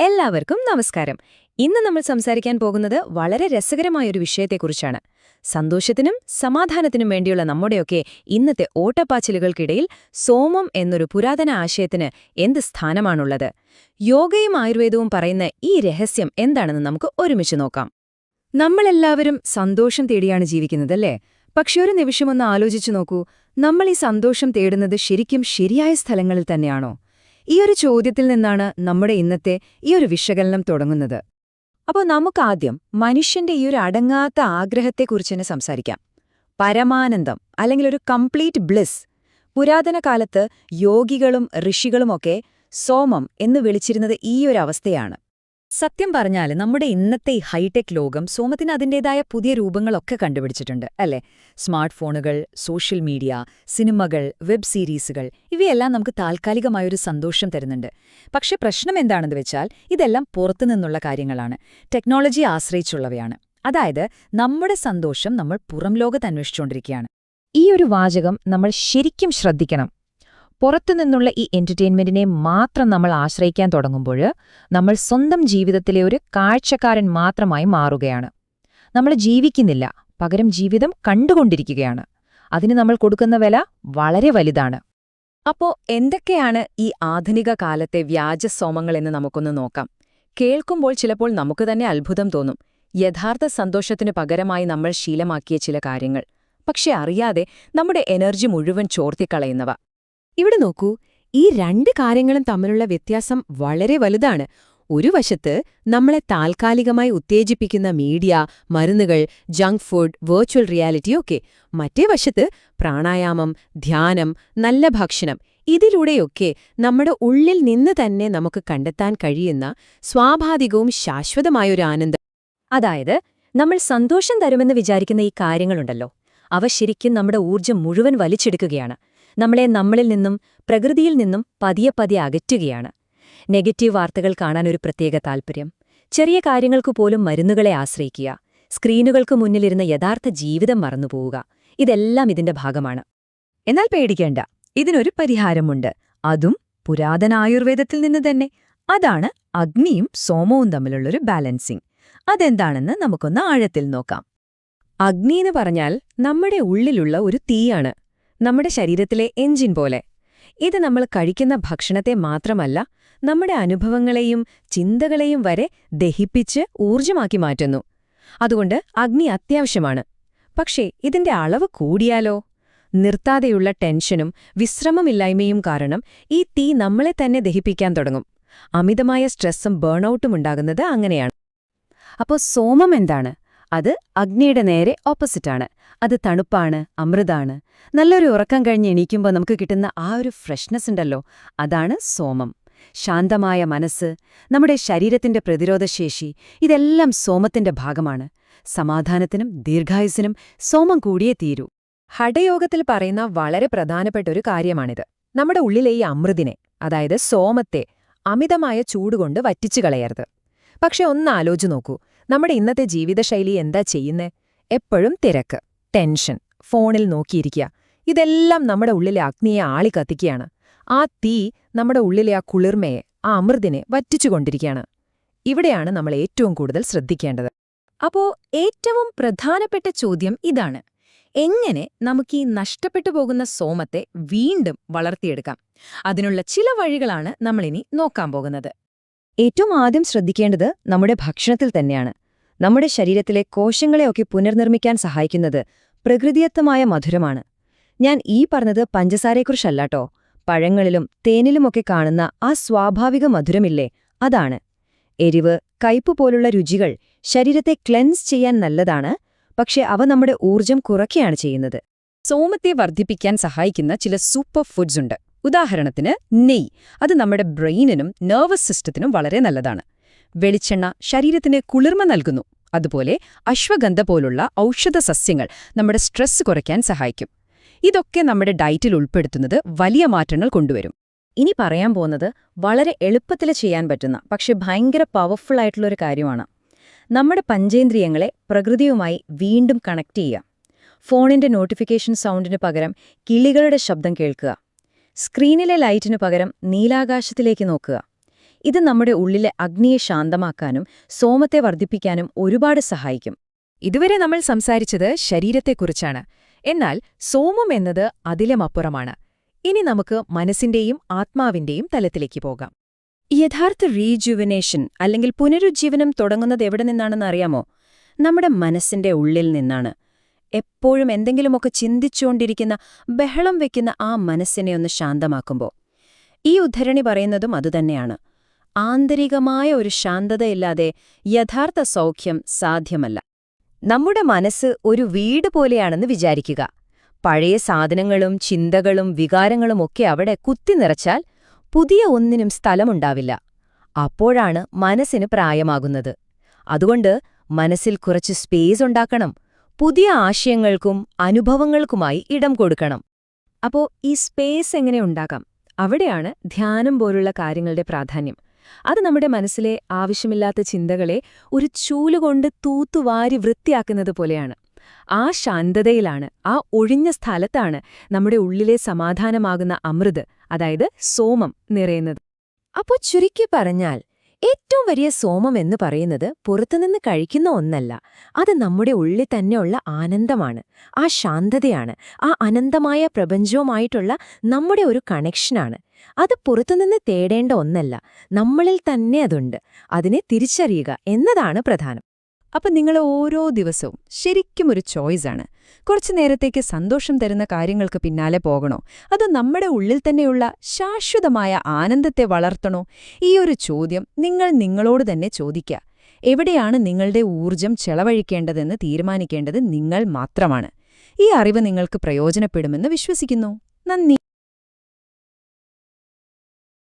എല്ലാവർക്കും നമസ്കാരം. ഇന്ന് നമ്മൾ സംസാരിക്കാൻ പോകുന്നത് വളരെ രസകരമായ ഒരു വിഷയത്തെക്കുറിച്ചാണ്. സന്തോഷത്തിനും സമാധാനത്തിനും വേണ്ടിയുള്ള നമ്മുടെയൊക്കെ ഇന്നത്തെ ഓട്ടപ്പാച്ചിലുകൾക്കിടയിൽ സോമം എന്നൊരു പുരാതന ആശയത്തിന് എന്ത് സ്ഥാനമാണുള്ളത്? യോഗയും ആയുർവേദവും പറയുന്ന ഈ രഹസ്യം എന്താണെന്ന് നമുക്ക് ഒരുമിച്ച് നോക്കാം. നമ്മളെല്ലാവരും സന്തോഷം തേടിയാണ് ജീവിക്കുന്നതല്ലേ? പക്ഷെ ഒരു നിമിഷമൊന്ന് ആലോചിച്ചു നോക്കൂ. നമ്മൾ ഈ സന്തോഷം തേടുന്നത് ശരിക്കും ശരിയായ സ്ഥലങ്ങളിൽ തന്നെയാണോ? ഈ ഒരു ചോദ്യത്തിൽ നിന്നാണ് നമ്മുടെ ഇന്നത്തെ ഈ ഒരു വിശകലനം തുടങ്ങുന്നത്. അപ്പോൾ നമുക്കാദ്യം മനുഷ്യന്റെ ഈ ഒരു അടങ്ങാത്ത ആഗ്രഹത്തെക്കുറിച്ച് തന്നെ സംസാരിക്കാം. പരമാനന്ദം അല്ലെങ്കിൽ ഒരു കംപ്ലീറ്റ് ബ്ലിസ് പുരാതന കാലത്ത് യോഗികളും ഋഷികളുമൊക്കെ സോമം എന്ന് വിളിച്ചിരുന്നത് ഈ ഒരു അവസ്ഥയാണ്. സത്യം പറഞ്ഞാൽ നമ്മുടെ ഇന്നത്തെ ഈ ഹൈടെക് ലോകം സോമത്തിന് അതിന്റെതായ പുതിയ രൂപങ്ങളൊക്കെ കണ്ടുപിടിച്ചിട്ടുണ്ട് അല്ലേ? സ്മാർട്ട് ഫോണുകൾ സോഷ്യൽ മീഡിയ സിനിമകൾ വെബ് സീരീസുകൾ ഇവയെല്ലാം നമുക്ക് താൽക്കാലികമായൊരു സന്തോഷം തരുന്നുണ്ട്. പക്ഷെ പ്രശ്നം എന്താണെന്ന് വെച്ചാൽ ഇതെല്ലാം പുറത്തുനിന്നുള്ള കാര്യങ്ങളാണ്. ടെക്നോളജി ആശ്രയിച്ചുള്ളവയാണ്. അതായത് നമ്മുടെ സന്തോഷം നമ്മൾ പുറം ലോകത്ത് അന്വേഷിച്ചുകൊണ്ടിരിക്കുകയാണ്. ഈ ഒരു വാചകം നമ്മൾ ശരിക്കും ശ്രദ്ധിക്കണം. പുറത്തുനിന്നുള്ള ഈ എന്റർടൈൻമെന്റിനെ മാത്രം നമ്മൾ ആശ്രയിക്കാൻ തുടങ്ങുമ്പോൾ നമ്മൾ സ്വന്തം ജീവിതത്തിലെ ഒരു കാഴ്ചക്കാരൻ മാത്രമായി മാറുകയാണ്. നമ്മൾ ജീവിക്കുന്നില്ല പകരം ജീവിതം കണ്ടുകൊണ്ടിരിക്കുകയാണ്. അതിന് നമ്മൾ കൊടുക്കുന്ന വില വളരെ വലുതാണ്. അപ്പോ എന്തൊക്കെയാണ് ഈ ആധുനിക കാലത്തെ വ്യാജസോമങ്ങളെന്ന് നമുക്കൊന്ന് നോക്കാം. കേൾക്കുമ്പോൾ ചിലപ്പോൾ നമുക്ക് തന്നെ അത്ഭുതം തോന്നും. യഥാർത്ഥ സന്തോഷത്തിനു പകരമായി നമ്മൾ ശീലമാക്കിയ ചില കാര്യങ്ങൾ. പക്ഷെ അറിയാതെ നമ്മുടെ എനർജി മുഴുവൻ ചോർത്തിക്കളയുന്നവ. ഇവിടെ നോക്കൂ ഈ രണ്ട് കാര്യങ്ങളും തമ്മിലുള്ള വ്യത്യാസം വളരെ വലുതാണ്. ഒരു വശത്ത് നമ്മളെ താൽക്കാലികമായി ഉത്തേജിപ്പിക്കുന്ന മീഡിയ മരുന്നുകൾ ജങ്ക് ഫുഡ് വെർച്വൽ റിയാലിറ്റിയൊക്കെ മറ്റേ വശത്ത് പ്രാണായാമം ധ്യാനം നല്ല ഭക്ഷണം ഇതിലൂടെയൊക്കെ നമ്മുടെ ഉള്ളിൽ നിന്ന് തന്നെ നമുക്ക് കണ്ടെത്താൻ കഴിയുന്ന സ്വാഭാവികവും ശാശ്വതമായൊരു ആനന്ദം. അതായത് നമ്മൾ സന്തോഷം തരുമെന്ന് വിചാരിക്കുന്ന ഈ കാര്യങ്ങളുണ്ടല്ലോ. അവ ശരിക്കും നമ്മുടെ ഊർജം മുഴുവൻ വലിച്ചെടുക്കുകയാണ്. നമ്മളെ നമ്മളിൽ നിന്നും പ്രകൃതിയിൽ നിന്നും പതിയെ പതിയെ അകറ്റുകയാണ്. നെഗറ്റീവ് വാർത്തകൾ കാണാൻ ഒരു പ്രത്യേക താൽപ്പര്യം ചെറിയ കാര്യങ്ങൾക്കു പോലും മരുന്നുകളെ ആശ്രയിക്കുക. സ്ക്രീനുകൾക്ക് മുന്നിലിരുന്ന യഥാർത്ഥ ജീവിതം മറന്നുപോവുക. ഇതെല്ലാം ഇതിന്റെ ഭാഗമാണ്. എന്നാൽ പേടിക്കേണ്ട ഇതിനൊരു പരിഹാരമുണ്ട്. അതും പുരാതന ആയുർവേദത്തിൽ നിന്ന് തന്നെ. അതാണ് അഗ്നിയും സോമവും തമ്മിലുള്ളൊരു ബാലൻസിംഗ് അതെന്താണെന്ന് നമുക്കൊന്ന് ആഴത്തിൽ നോക്കാം. അഗ്നി എന്ന് പറഞ്ഞാൽ നമ്മുടെ ഉള്ളിലുള്ള ഒരു തീയാണ്. നമ്മുടെ ശരീരത്തിലെ എഞ്ചിൻ പോലെ. ഇത് നമ്മൾ കഴിക്കുന്ന ഭക്ഷണത്തെ മാത്രമല്ല നമ്മുടെ അനുഭവങ്ങളെയും ചിന്തകളെയും വരെ ദഹിപ്പിച്ച് ഊർജമാക്കി മാറ്റുന്നു. അതുകൊണ്ട് അഗ്നി അത്യാവശ്യമാണ്. പക്ഷേ ഇതിന്റെ അളവ് കൂടിയാലോ? നിർത്താതെയുള്ള ടെൻഷനും വിശ്രമമില്ലായ്മയും കാരണം ഈ തീ നമ്മളെ തന്നെ ദഹിപ്പിക്കാൻ തുടങ്ങും. അമിതമായ സ്ട്രെസ്സും ബേൺഔട്ടും ഉണ്ടാകുന്നത് അങ്ങനെയാണ്. അപ്പോൾ സോമം എന്താണ്? അത് അഗ്നിയുടെ നേരെ ഓപ്പോസിറ്റാണ്. അത് തണുപ്പാണ് അമൃതാണ്. നല്ലൊരു ഉറക്കം കഴിഞ്ഞ് എണീക്കുമ്പോൾ നമുക്ക് കിട്ടുന്ന ആ ഒരു ഫ്രഷ്നെസ് ഉണ്ടല്ലോ അതാണ് സോമം. ശാന്തമായ മനസ്സ് നമ്മുടെ ശരീരത്തിന്റെ പ്രതിരോധശേഷി ഇതെല്ലാം സോമത്തിന്റെ ഭാഗമാണ്. സമാധാനത്തിനും ദീർഘായുസിനും സോമം കൂടിയേ തീരൂ. ഹഠയോഗത്തിൽ പറയുന്ന വളരെ പ്രധാനപ്പെട്ട ഒരു കാര്യമാണിത്. നമ്മുടെ ഉള്ളിലെ ഈ അമൃതിനെ അതായത് സോമത്തെ അമിതമായ ചൂടുകൊണ്ട് വറ്റിച്ചു കളയരുത്. പക്ഷെ ഒന്ന് ആലോചിച്ചു നോക്കൂ. നമ്മുടെ ഇന്നത്തെ ജീവിതശൈലി എന്താ ചെയ്യുന്നേ? എപ്പോഴും തിരക്ക് ടെൻഷൻ ഫോണിൽ നോക്കിയിരിക്കുക. ഇതെല്ലാം നമ്മുടെ ഉള്ളിലെ അഗ്നിയെ ആളി കത്തിക്കുകയാണ്. ആ തീ നമ്മുടെ ഉള്ളിലെ ആ കുളിർമയെ ആ അമൃതിനെ വറ്റിച്ചുകൊണ്ടിരിക്കുകയാണ്. ഇവിടെയാണ് നമ്മൾ ഏറ്റവും കൂടുതൽ ശ്രദ്ധിക്കേണ്ടത്. അപ്പോ ഏറ്റവും പ്രധാനപ്പെട്ട ചോദ്യം ഇതാണ്. എങ്ങനെ നമുക്ക് ഈ നഷ്ടപ്പെട്ടു പോകുന്ന സോമത്തെ വീണ്ടും വളർത്തിയെടുക്കാം? അതിനുള്ള ചില വഴികളാണ് നമ്മളിനി നോക്കാൻ പോകുന്നത്. ഏറ്റവും ആദ്യം ശ്രദ്ധിക്കേണ്ടത് നമ്മുടെ ഭക്ഷണത്തിൽ തന്നെയാണ്. നമ്മുടെ ശരീരത്തിലെ കോശങ്ങളെയൊക്കെ പുനർനിർമ്മിക്കാൻ സഹായിക്കുന്നത് പ്രകൃതിയത്തമായ മധുരമാണ്. ഞാൻ ഈ പറഞ്ഞത് പഞ്ചസാരയെക്കുറിച്ചല്ലാട്ടോ. പഴങ്ങളിലും തേനിലുമൊക്കെ കാണുന്ന ആ സ്വാഭാവിക മധുരമില്ലേ? അതാണ്. എരിവ് കയ്പ് പോലുള്ള രുചികൾ ശരീരത്തെ ക്ലെൻസ് ചെയ്യാൻ നല്ലതാണ്. പക്ഷേ അവ നമ്മുടെ ഊർജം കുറയ്ക്കുകയാണ് ചെയ്യുന്നത്. സോമത്തെ വർദ്ധിപ്പിക്കാൻ സഹായിക്കുന്ന ചില സൂപ്പർ ഫുഡ്സ് ഉണ്ട്. ഉദാഹരണത്തിന് നെയ് അത് നമ്മുടെ ബ്രെയിനിനും നെർവസ് സിസ്റ്റത്തിനും വളരെ നല്ലതാണ്. വെളിച്ചെണ്ണ ശരീരത്തിന് കുളിർമ നൽകുന്നു. അതുപോലെ അശ്വഗന്ധ പോലുള്ള ഔഷധ സസ്യങ്ങൾ നമ്മുടെ സ്ട്രെസ് കുറയ്ക്കാൻ സഹായിക്കും. ഇതൊക്കെ നമ്മുടെ ഡയറ്റിൽ ഉൾപ്പെടുത്തുന്നത് വലിയ മാറ്റങ്ങൾ കൊണ്ടുവരും. ഇനി പറയാൻ പോകുന്നത് വളരെ എളുപ്പത്തിൽ ചെയ്യാൻ പറ്റുന്ന പക്ഷെ ഭയങ്കര പവർഫുൾ ആയിട്ടുള്ളൊരു കാര്യമാണ്. നമ്മുടെ പഞ്ചേന്ദ്രിയങ്ങളെ പ്രകൃതിയുമായി വീണ്ടും കണക്ട് ചെയ്യുക. ഫോണിന്റെ നോട്ടിഫിക്കേഷൻ സൗണ്ടിന് പകരം കിളികളുടെ ശബ്ദം കേൾക്കുക. സ്ക്രീനിലെ ലൈറ്റിനു പകരം നീലാകാശത്തിലേക്ക് നോക്കുക. ഇത് നമ്മുടെ ഉള്ളിലെ അഗ്നിയെ ശാന്തമാക്കാനും സോമത്തെ വർദ്ധിപ്പിക്കാനും ഒരുപാട് സഹായിക്കും. ഇതുവരെ നമ്മൾ സംസാരിച്ചത് ശരീരത്തെക്കുറിച്ചാണ്. എന്നാൽ സോമം എന്നത് അതിലുമപ്പുറമാണ്. ഇനി നമുക്ക് മനസ്സിന്റെയും ആത്മാവിന്റെയും തലത്തിലേക്ക് പോകാം. യഥാർത്ഥ റീജുവിനേഷൻ അല്ലെങ്കിൽ പുനരുജ്ജീവനം തുടങ്ങുന്നത് എവിടെ നിന്നാണെന്ന് അറിയാമോ? നമ്മുടെ മനസ്സിന്റെ ഉള്ളിൽ നിന്നാണ്. എപ്പോഴും എന്തെങ്കിലുമൊക്കെ ചിന്തിച്ചുകൊണ്ടിരിക്കുന്ന ബഹളം വെക്കുന്ന ആ മനസ്സിനെ ഒന്ന് ശാന്തമാക്കുമ്പോൾ. ഈ ഉദ്ധരണി പറയുന്നതും അതുതന്നെയാണ്. ആന്തരികമായ ഒരു ശാന്തതയില്ലാതെ യഥാർത്ഥ സൗഖ്യം സാധ്യമല്ല. നമ്മുടെ മനസ്സ് ഒരു വീട് പോലെയാണെന്ന് വിചാരിക്കുക. പഴയ സാധനങ്ങളും ചിന്തകളും വികാരങ്ങളും ഒക്കെ അവിടെ കുത്തി നിറച്ചാൽ പുതിയ ഒന്നിനും സ്ഥലമുണ്ടാവില്ല. അപ്പോഴാണ് മനസ്സിന് പ്രായമാകുന്നത്. അതുകൊണ്ട് മനസ്സിൽ കുറച്ച് സ്പേസ് ഉണ്ടാക്കണം. പുതിയ ആശയങ്ങൾക്കും അനുഭവങ്ങൾക്കുമായി ഇടം കൊടുക്കണം. അപ്പോ ഈ സ്പേസ് എങ്ങനെ ഉണ്ടാക്കാം? അവിടെയാണ് ധ്യാനം പോലുള്ള കാര്യങ്ങളുടെ പ്രാധാന്യം. അത് നമ്മുടെ മനസ്സിലെ ആവശ്യമില്ലാത്ത ചിന്തകളെ ഒരു ചൂലുകൊണ്ട് തൂത്തുവാരി വൃത്തിയാക്കുന്നത് പോലെയാണ്. ആ ശാന്തതയിലാണ് ആ ഒഴിഞ്ഞ സ്ഥലത്താണ് നമ്മുടെ ഉള്ളിലെ സമാധാനമാകുന്ന അമൃത് അതായത് സോമം നിറയുന്നത്. അപ്പോൾ ചുരുക്കി പറഞ്ഞാൽ ഏറ്റവും വലിയ സോമം എന്ന് പറയുന്നത് പുറത്തുനിന്ന് കഴിക്കുന്ന ഒന്നല്ല. അത് നമ്മുടെ ഉള്ളിൽ തന്നെയുള്ള ആനന്ദമാണ്. ആ ശാന്തതയാണ്. ആ അനന്തമായ പ്രപഞ്ചവുമായിട്ടുള്ള നമ്മുടെ ഒരു കണക്ഷനാണ് അത് പുറത്തുനിന്ന് തേടേണ്ട ഒന്നല്ല. നമ്മളിൽ തന്നെ അതുണ്ട്. അതിനെ തിരിച്ചറിയുക എന്നതാണ് പ്രധാനം. അപ്പൊ നിങ്ങൾ ഓരോ ദിവസവും ശരിക്കും ഒരു ചോയ്സാണ് കുറച്ചു നേരത്തേക്ക് സന്തോഷം തരുന്ന കാര്യങ്ങൾക്ക് പിന്നാലെ പോകണോ? അതോ നമ്മുടെ ഉള്ളിൽ തന്നെയുള്ള ശാശ്വതമായ ആനന്ദത്തെ വളർത്തണോ? ഈ ഒരു ചോദ്യം നിങ്ങൾ നിങ്ങളോട് തന്നെ ചോദിക്കുക. എവിടെയാണ് നിങ്ങളുടെ ഊർജം ചെലവഴിക്കേണ്ടതെന്ന് തീരുമാനിക്കേണ്ടത് നിങ്ങൾ മാത്രമാണ്. ഈ അറിവ് നിങ്ങൾക്ക് പ്രയോജനപ്പെടുമെന്ന് വിശ്വസിക്കുന്നു. നന്ദി.